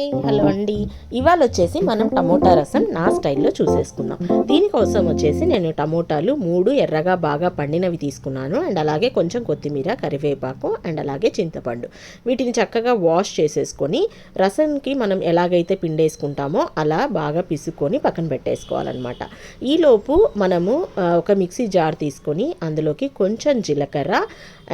Hi hello అండి? ఇవాళ వచ్చేసి మనం టమోటా రసం నా స్టైల్లో చూసేసుకుందాం. దీనికోసం వచ్చేసి నేను టమోటాలు మూడు ఎర్రగా బాగా పండినవి తీసుకున్నాను. అండ్ అలాగే కొంచెం కొత్తిమీర కరివేపాకు అండ్ అలాగే చింతపండు. వీటిని చక్కగా వాష్ చేసేసుకొని రసంకి మనం ఎలాగైతే పిండేసుకుంటామో అలా బాగా పిసుకొని పక్కన పెట్టేసుకోవాలన్నమాట. ఈలోపు మనము ఒక మిక్సీ జార్ తీసుకొని అందులోకి కొంచెం జీలకర్ర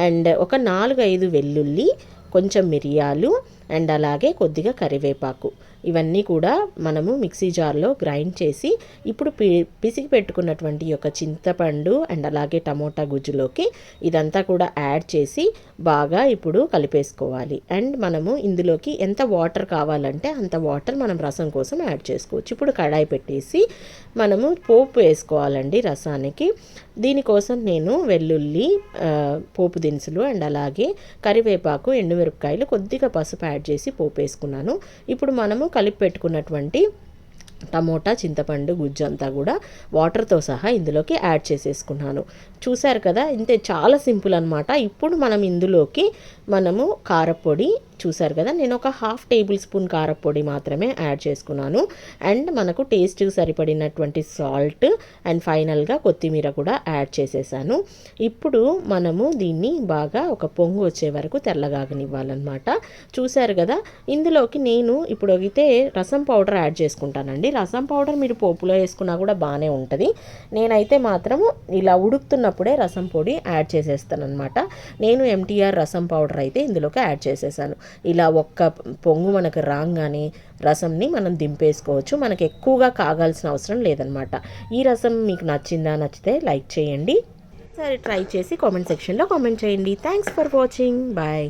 అండ్ ఒక నాలుగు ఐదు వెల్లుల్లి కొంచెం మిరియాలు అండ్ అలాగే కొద్దిగా కరివేపాకు. ఇవన్నీ కూడా మనము మిక్సీ జార్లో గ్రైండ్ చేసి ఇప్పుడు పి పిసికి పెట్టుకున్నటువంటి యొక్క చింతపండు అండ్ అలాగే టమోటా గుజ్జులోకి ఇదంతా కూడా యాడ్ చేసి బాగా ఇప్పుడు కలిపేసుకోవాలి. అండ్ మనము ఇందులోకి ఎంత వాటర్ కావాలంటే అంత వాటర్ మనం రసం కోసం యాడ్ చేసుకోవచ్చు. ఇప్పుడు కడాయి పెట్టేసి మనము పోపు వేసుకోవాలండి రసానికి. దీనికోసం నేను వెల్లుల్లి పోపు దినుసులు అండ్ అలాగే కరివేపాకు ఎండుమిరపకాయలు కొద్దిగా పసుపు యాడ్ చేసి పోపు వేసుకున్నాను ఇప్పుడు మనము కలిపి పెట్టుకున్నటువంటి టమోటా చింతపండు గుజ్జు అంతా కూడా వాటర్తో సహా ఇందులోకి యాడ్ చేసేసుకున్నాను. చూశారు కదా ఇంతే చాలా సింపుల్ అనమాట ఇప్పుడు మనం ఇందులోకి మనము కారపొడి చూశారు కదా నేను ఒక హాఫ్ టేబుల్ స్పూన్ కారపొడి మాత్రమే యాడ్ చేసుకున్నాను. అండ్ మనకు టేస్ట్ సరిపడినటువంటి సాల్ట్ అండ్ ఫైనల్గా కొత్తిమీర కూడా యాడ్ చేసేసాను. ఇప్పుడు మనము దీన్ని బాగా ఒక పొంగు వచ్చే వరకు తెల్లగాగనివ్వాలన్నమాట. చూశారు కదా ఇందులోకి నేను ఇప్పుడు అయితే రసం పౌడర్ యాడ్ చేసుకుంటానండి. రసం పౌడర్ మీరు పోపులో వేసుకున్నా కూడా బాగానే ఉంటుంది. నేనైతే మాత్రం ఇలా ఉడుకుతున్నప్పుడే రసం పొడి యాడ్ చేసేస్తాను అనమాట నేను ఎంటీఆర్ రసం పౌడర్ అయితే ఇందులోకి యాడ్ చేసేసాను. ఇలా ఒక్క పొంగు మనకు రాగానే రసంని మనం దింపేసుకోవచ్చు. మనకు ఎక్కువగా కాగాల్సిన అవసరం లేదనమాట ఈ రసం మీకు నచ్చిందా నచ్చితే లైక్ చేయండి. సరే ట్రై చేసి కామెంట్ సెక్షన్లో కామెంట్ చేయండి. Thanks for watching bye